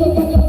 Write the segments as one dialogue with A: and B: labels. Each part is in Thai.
A: Thank you.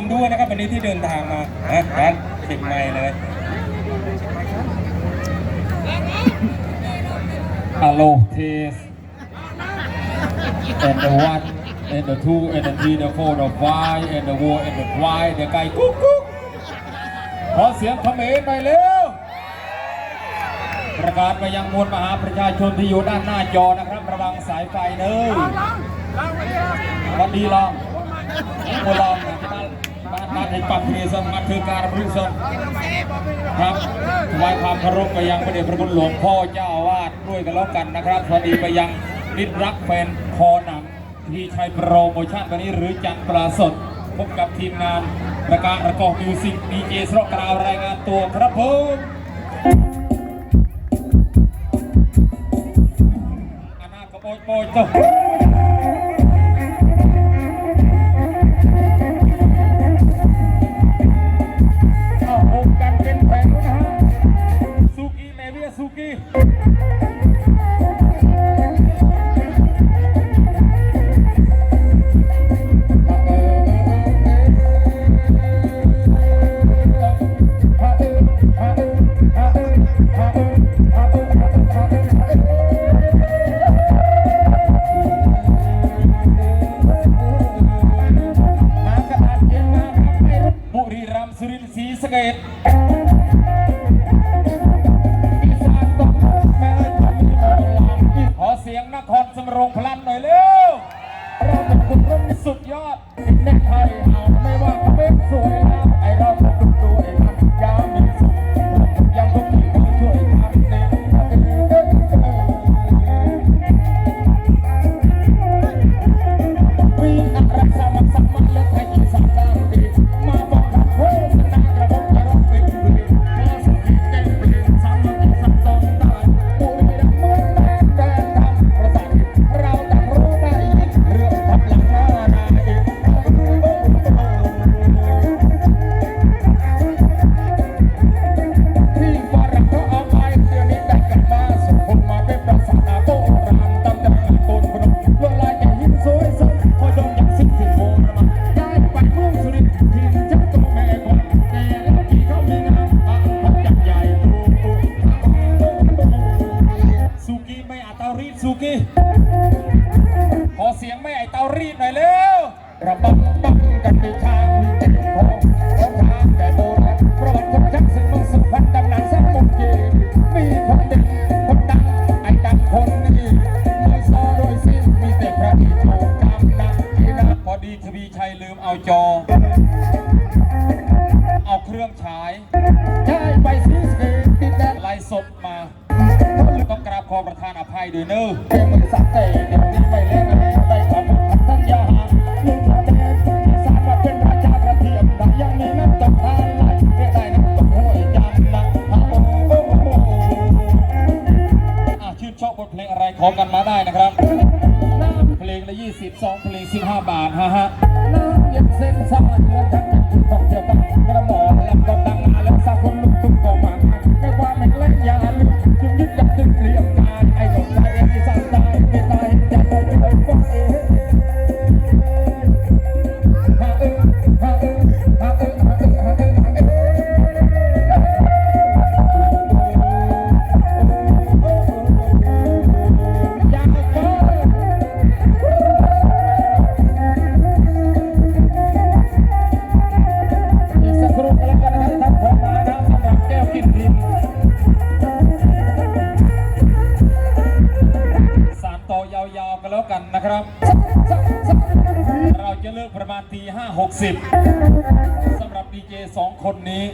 A: มด้วยนะครับวันนี้
B: ที่เดินทางมานะนะสิบไม
A: ล์เลยฮัลโหลเท
C: ส and the one and the two and the three the four the five and the four and the why the ไก่กุ๊กกุ๊กขอเสียงคเขมรไปเร็วประกาศไปยังมวลมหาประชาชนที่อยู่ด้านหน้าจอนะครับ ระวังสายไฟเนยวันดีลองโมลอง ฏิปัติสมัติการบริสุทธิ์ครับถวายความเคารพไปยังพระเดชพระคุณหลวงพ่อเจ้าอาวาสด้วยกันแล้วกันนะครับสวัสดีไปยังนิรักแฟนคอหนังทีชัยโปรโมชั่นวันนี้หรือจันปลาสด พบกับทีมงานประกาศประกอบมิวสิกดีเจสโลกราวรายงานตัวครับผมอนาคตโปรยโปรย aqui. Yeah. 10สำหรับดีเจสองคนนี้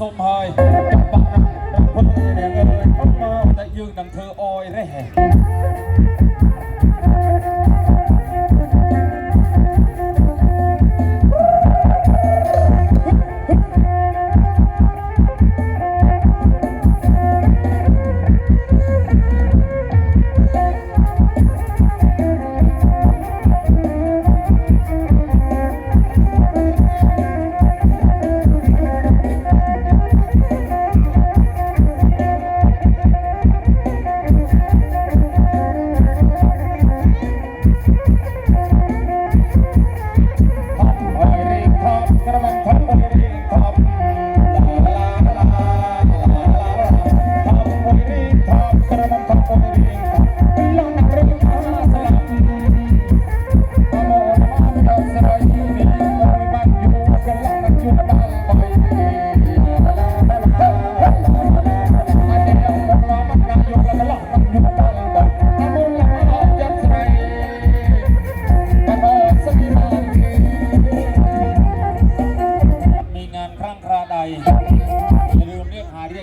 C: นอ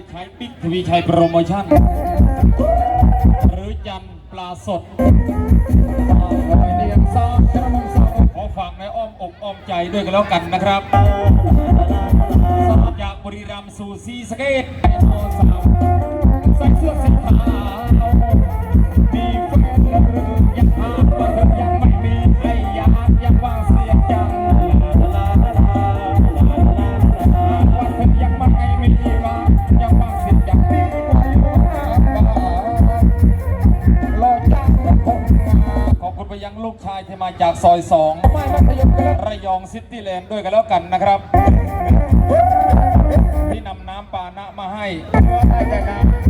C: ใช้ปิ๊กทวีชัยโปรโมชั่น หรือจันปลาสดขอฝากในอ้อมอกอ้อมใจด้วยกันแล้วกันนะครับู่ซีสเกตใส่เสื้อสีขาวมีแฟนหรือยังหาว่าเธอยังไม่มีใครอยายังว่างเสียจังว่าเธอยังไม่มีว่ายังว่างเสียจังดีกว่าอยู่ห่างบ้านรอจ้างและคงมาขอบคุณไปยังลูกชายที่มาจากซอยสองไม่มัธยมระยองซิตี้แลนด์ด้วยกันแล้วกันนะครับ นะมา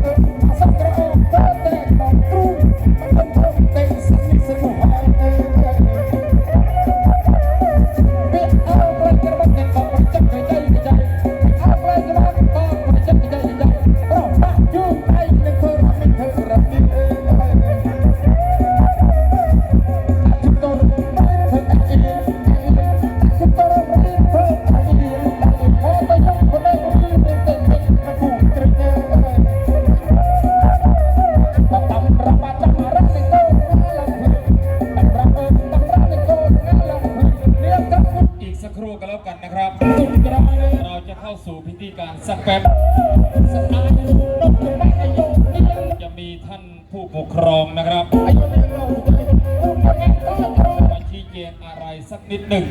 C: Thank you. จะมีท่านผู้ปกครองนะครับมาชี้แจงอะไรสักนิดหนึ่ง